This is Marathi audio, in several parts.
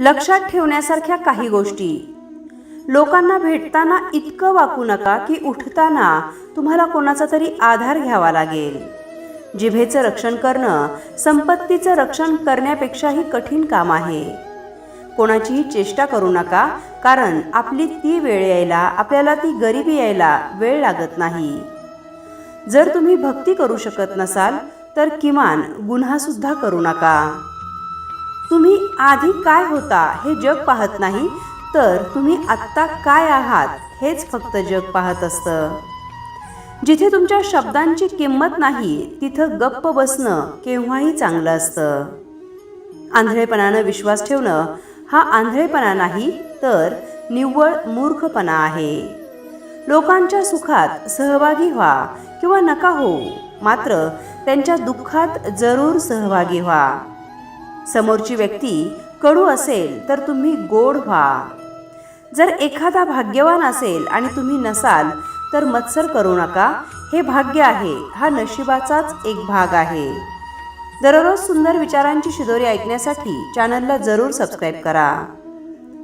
लक्षात ठेवण्यासारख्या काही गोष्टी. लोकांना भेटताना इतकं वाकू नका की उठताना तुम्हाला कोणाचा तरी आधार घ्यावा लागेल. जिभेचं रक्षण करणं संपत्तीचं रक्षण करण्यापेक्षाही कठीण काम आहे. कोणाचीही चेष्टा करू नका कारण आपली ती वेळ यायला आपल्याला ती गरिबी यायला वेळ लागत नाही. जर तुम्ही भक्ती करू शकत नसाल तर किमान गुन्हासुद्धा करू नका. तुम्ही आधी काय होता हे जग पाहत नाही तर तुम्ही आत्ता काय आहात हेच फक्त जग पाहत असतं. जिथे तुमच्या शब्दांची किंमत नाही तिथं गप्प बसणं केव्हाही चांगलं असतं. आंधळेपणानं विश्वास ठेवणं हा आंधळेपणा नाही तर निव्वळ मूर्खपणा आहे. लोकांच्या सुखात सहभागी व्हा किंवा नका हो मात्र त्यांच्या दुःखात जरूर सहभागी व्हा. समोरची व्यक्ती कडू असेल तर तुम्ही गोड व्हा. जर एखादा भाग्यवान असेल आणि तुम्ही नसाल तर मत्सर करू नका. हे भाग्य आहे हा नशिबाचाच एक भाग आहे. दररोज सुंदर विचारांची शिदोरी ऐकण्यासाठी चॅनलला जरूर सबस्क्राईब करा.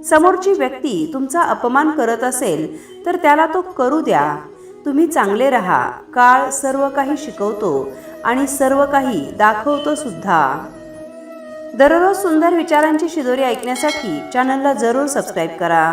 समोरची व्यक्ती तुमचा अपमान करत असेल तर त्याला तो करू द्या. तुम्ही चांगले राहा. काळ सर्व काही शिकवतो आणि सर्व काही दाखवतो सुद्धा. दररोज सुंदर विचारांची शिदोरी ऐकण्यासाठी चॅनलला जरूर सबस्क्राईब करा.